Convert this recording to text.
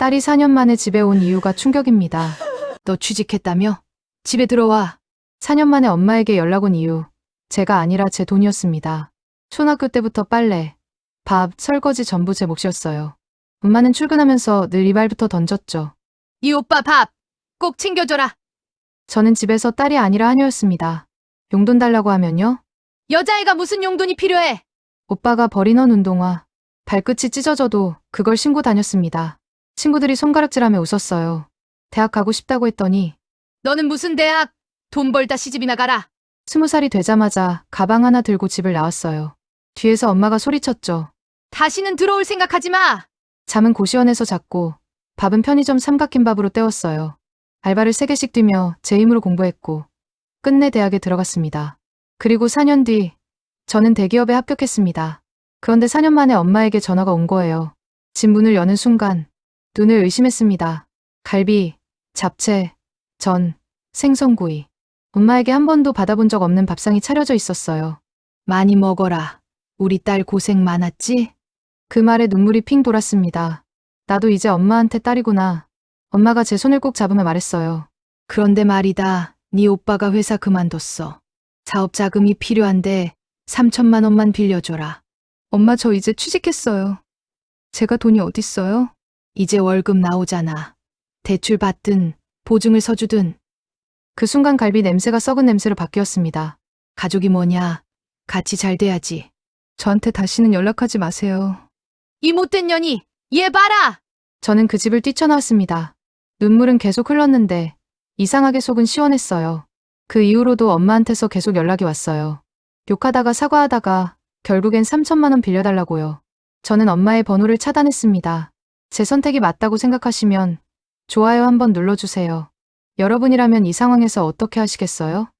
딸이 4년 만에 집에 온 이유가 충격입니다. 너 취직했다며? 집에 들어와. 4년 만에 엄마에게 연락 온 이유. 제가 아니라 제 돈이었습니다. 초등학교 때부터 빨래, 밥, 설거지 전부 제 몫이었어요. 엄마는 출근하면서 늘 이발부터 던졌죠. 이 오빠 밥 꼭 챙겨줘라. 저는 집에서 딸이 아니라 하녀였습니다. 용돈 달라고 하면요. 여자애가 무슨 용돈이 필요해? 오빠가 버리는 운동화. 발끝이 찢어져도 그걸 신고 다녔습니다. 친구들이 손가락질하며 웃었어요. 대학 가고 싶다고 했더니 너는 무슨 대학? 돈 벌다 시집이나 가라. 스무 살이 되자마자 가방 하나 들고 집을 나왔어요. 뒤에서 엄마가 소리쳤죠. 다시는 들어올 생각하지 마. 잠은 고시원에서 잤고 밥은 편의점 삼각김밥으로 때웠어요. 알바를 세개씩 뛰며 제 힘으로 공부했고 끝내 대학에 들어갔습니다. 그리고 4년 뒤 저는 대기업에 합격했습니다. 그런데 4년 만에 엄마에게 전화가 온 거예요. 집 문을 여는 순간 눈을 의심했습니다. 갈비, 잡채, 전, 생선구이. 엄마에게 한 번도 받아본 적 없는 밥상이 차려져 있었어요. 많이 먹어라. 우리 딸 고생 많았지? 그 말에 눈물이 핑 돌았습니다. 나도 이제 엄마한테 딸이구나. 엄마가 제 손을 꼭 잡으며 말했어요. 그런데 말이다. 네 오빠가 회사 그만뒀어. 사업 자금이 필요한데 3천만 원만 빌려줘라. 엄마 저 이제 취직했어요. 제가 돈이 어딨어요? 이제 월급 나오잖아. 대출 받든 보증을 서주든. 그 순간 갈비 냄새가 썩은 냄새로 바뀌었습니다. 가족이 뭐냐? 같이 잘 돼야지. 저한테 다시는 연락하지 마세요. 이 못된 년이 얘 봐라. 저는 그 집을 뛰쳐나왔습니다. 눈물은 계속 흘렀는데 이상하게 속은 시원했어요. 그 이후로도 엄마한테서 계속 연락이 왔어요. 욕하다가 사과하다가 결국엔 3천만 원 빌려달라고요. 저는 엄마의 번호를 차단했습니다. 제 선택이 맞다고 생각하시면 좋아요 한번 눌러주세요. 여러분이라면 이 상황에서 어떻게 하시겠어요?